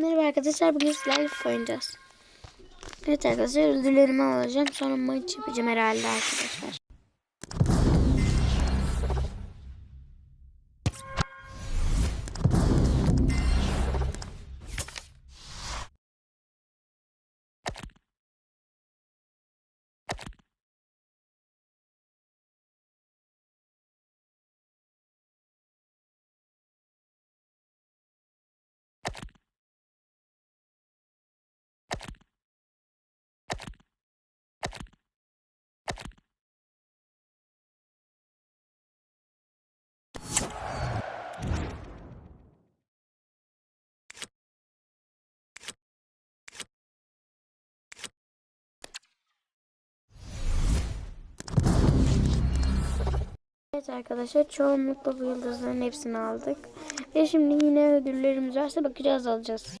Merhaba arkadaşlar bugün sizlerle oynayacağız. Evet arkadaşlar ödüllerimi alacağım sonra maç yapacağım herhalde arkadaşlar. Evet arkadaşlar çoğunlukla bu yıldızların hepsini aldık. Ve şimdi yine ödüllerimiz varsa bakacağız alacağız.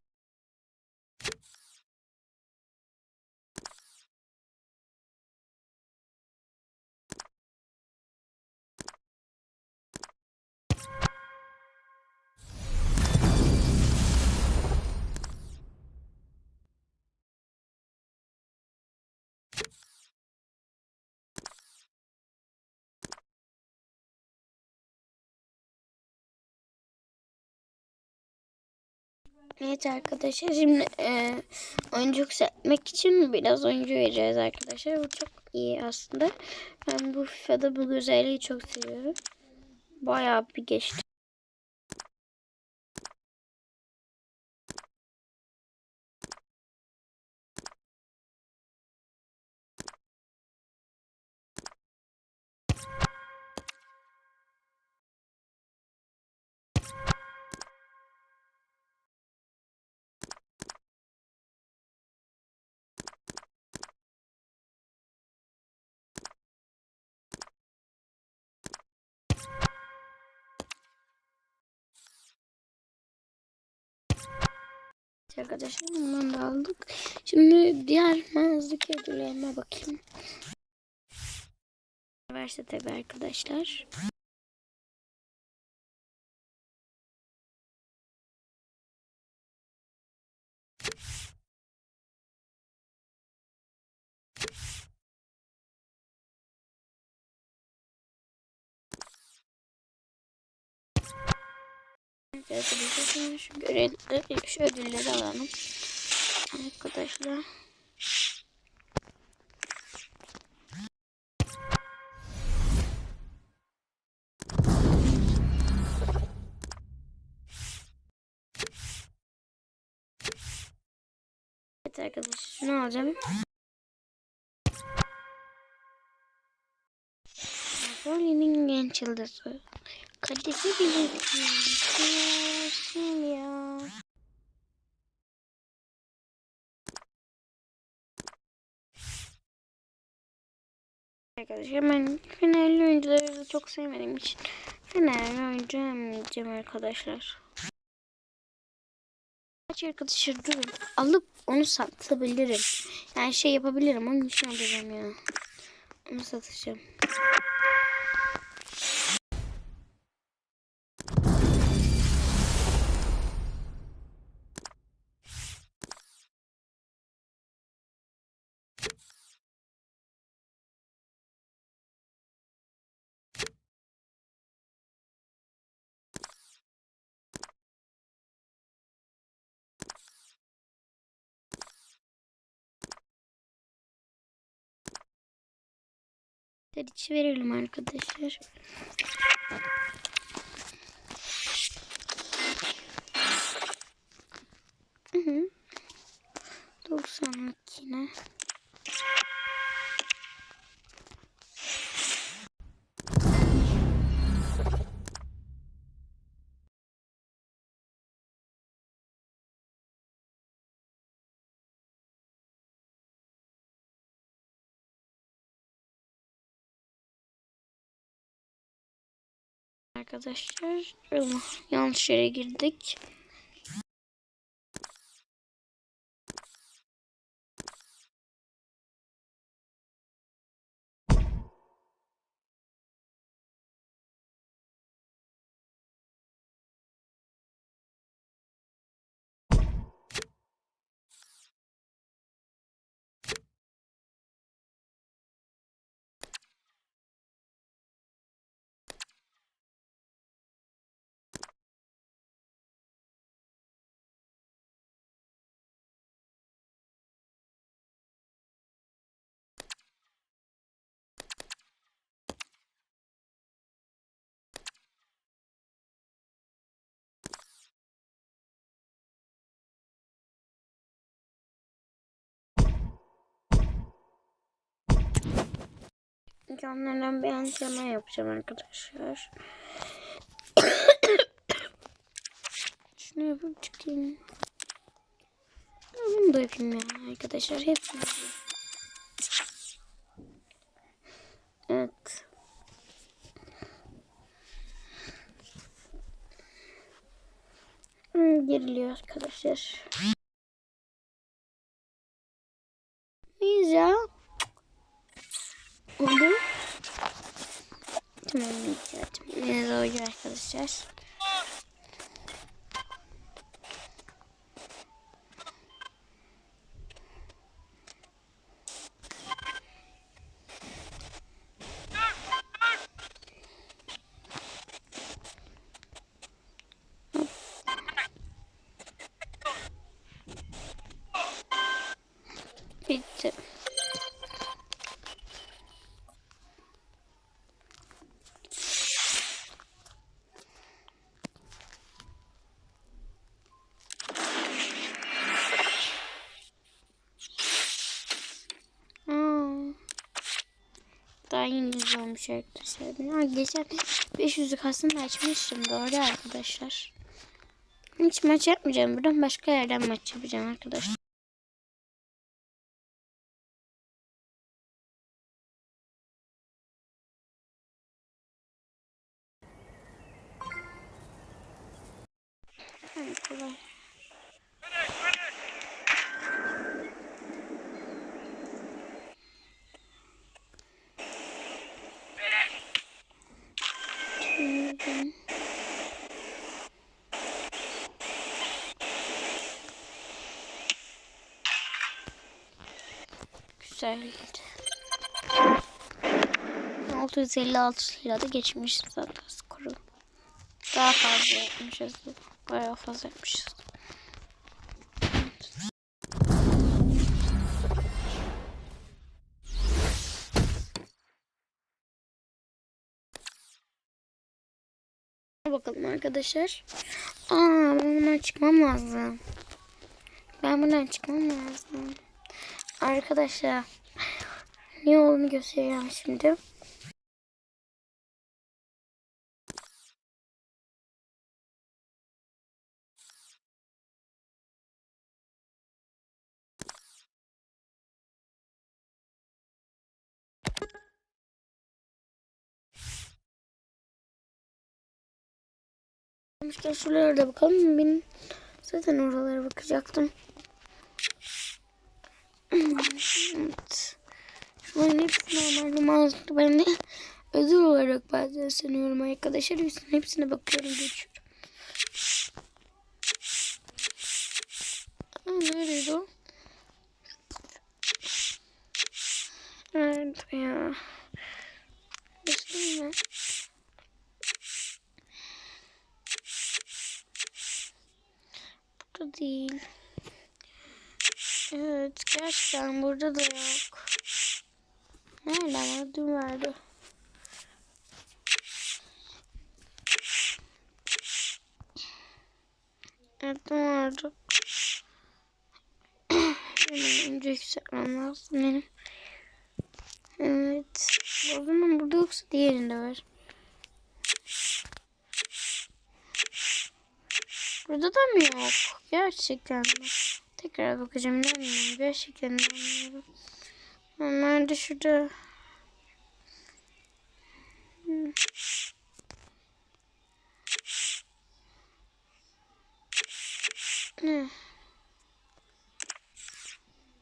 Evet arkadaşlar şimdi e, oyuncu yükseltmek için biraz oyuncu vereceğiz arkadaşlar. Bu çok iyi aslında. Ben bu FIFA'da bu güzelliği çok seviyorum. Bayağı bir geçti. Arkadaşlar bundan da aldık. Şimdi diğer mağazadaki ödüllerime bakayım. Tabi arkadaşlar. Arkadaşlar şu görevleri, şu ödülleri alalım. Arkadaşlar. Evet arkadaşlar şunu alacağım. Napoli'nin genç yıldızı. Kadife bile Nasıl ya? Arkadaşlar ben Fenerli oyuncuları da çok sevmediğim için Fenerli oyuncu arkadaşlar. Kaç arkadaşlar durun. Alıp onu satabilirim. Yani şey yapabilirim. Onun için ya. Onu satacağım. Hadi verelim arkadaşlar. Hı hı. 90'lık yine. Arkadaşlar yanlış yere girdik. Çünkü onlardan bir antrenman yapacağım arkadaşlar. Şunu yapıp çıkayım. Bunu da yapayım ya arkadaşlar. Hepsini. Evet. Hmm, Geriliyor arkadaşlar. Ya? Oldu. Tamam ihtiyacım. Yine de oynuyor arkadaşlar. Bitti. Olmuş arkadaşlar. Ha, geçen 500'lük aslında açmıştım. Doğru arkadaşlar. Hiç maç yapmayacağım. Buradan başka yerden maç yapacağım arkadaşlar. Kolay. Şimdi- Güzel. 656 lirada geçmiş zaten skoru. Daha fazla yapmışız. Bayağı fazla yapmışız. Bakalım arkadaşlar. Aa ben bundan çıkmam lazım. Ben bundan çıkmam lazım. Arkadaşlar ne olduğunu göstereceğim şimdi. Demişken şuralara da bakalım. Ben zaten oralara bakacaktım. evet. Şunların hepsi normal mağazada. Ben de ödül olarak bazen sanıyorum arkadaşlar. Hepsine, hepsine bakıyorum. Geçiyorum. Neredeydi o? Evet ya. Geçtim mi? Burada değil. Evet gerçekten burada da yok. Nerede ama dün vardı. Evet vardı. Hemen önce yükseltmem lazım benim. Evet. O zaman burada yoksa diğerinde var. Burada da mı yok? Gerçekten mi? Tekrar bakacağım. İnanmıyorum. Gerçekten inanmıyorum. Onlar da şurada. Hmm. Ne?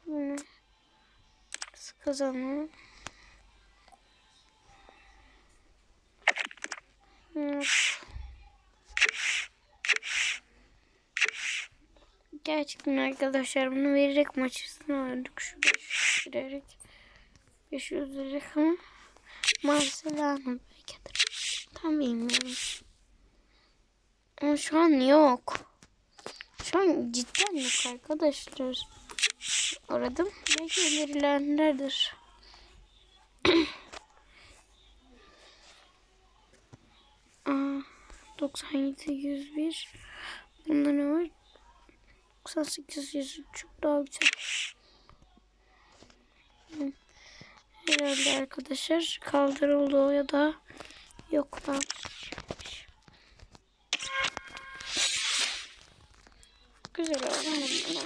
Bu ne? Kazanma. Gerçekten arkadaşlar bunu vererek maçısını aldık. Şu 500 vererek. 500 vererek ama belki de. Tam bilmiyorum. Ama şu an yok. Şu an cidden yok arkadaşlar. Aradım. Belki önerilenlerdir. Aa, 97 101 Bunda ne var? 98 100 çok daha güzel. Herhalde arkadaşlar kaldırıldı ya da yok lan. Güzel oldu.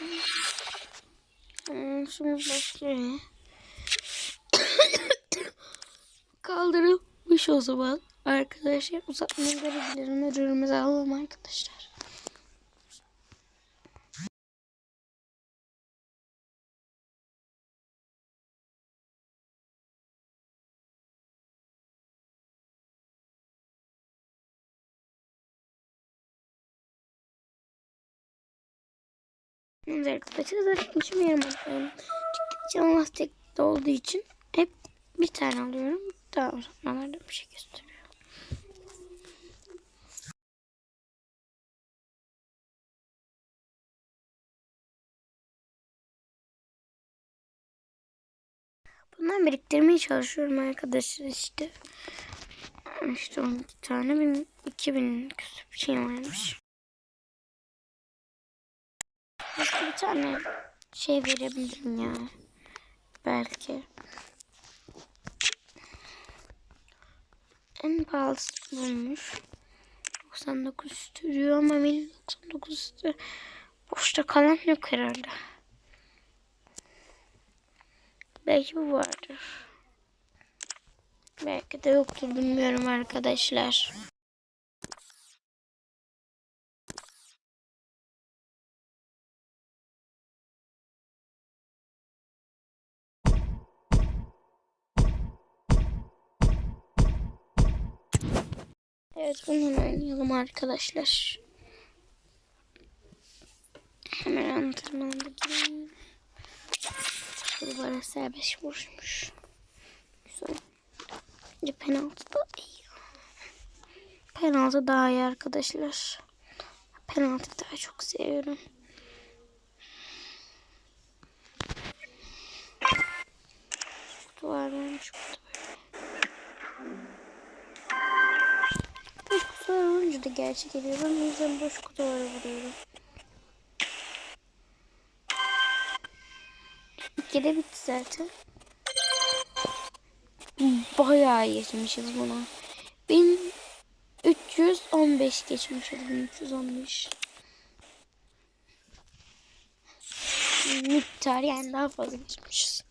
Hmm, Şimdi başlıyor. Kaldırılmış o zaman. Arkadaşlar uzatmayı görebilirim. Ödülümüzü alalım arkadaşlar. Evet arkadaşlar işim yarım atıyorum. Can lastikte olduğu için hep bir tane alıyorum. Daha uzatmalarda bir şey gösteriyor. Bundan biriktirmeye çalışıyorum arkadaşlar işte. İşte 12 tane bin, 2000 küsur bir şey varmış. Başka bir tane şey verebilirim ya. Belki. En pahalısı bulmuş. 99 üstü diyor ama benim 99 üstü boşta kalan yok herhalde. Belki bu vardır. Belki de yoktur bilmiyorum arkadaşlar. Evet bundan oynayalım arkadaşlar. Hemen antrenmanda gireyim. Duvara serbest vurmuş. Güzel. Bence penaltı da iyi. Penaltı daha iyi arkadaşlar. Penaltı daha çok seviyorum. Duvar varmış burada. Kutular olunca da gerçi geliyor. Ben o yüzden boş kutulara vuruyorum. İkide bitti zaten. Bayağı geçmişiz buna. 1315 geçmişiz. 1315. Miktar yani daha fazla geçmişiz.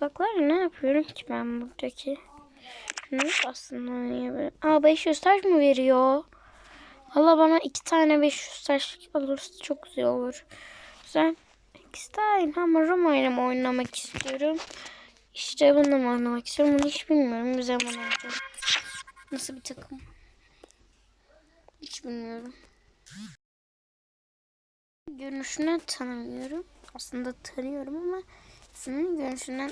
Tabaklar ne yapıyorum ki ben buradaki? Şunu aslında niye? Aa 500 taş mı veriyor? Allah bana iki tane 500 taş alırsa çok güzel olur. Güzel. İsteyim ama Roma ile mi oynamak istiyorum? İşte bununla mı oynamak istiyorum? Bunu hiç bilmiyorum. Zaman oynayacağım? Nasıl bir takım? Hiç bilmiyorum. Görünüşünden tanımıyorum. Aslında tanıyorum ama ismini görünüşünden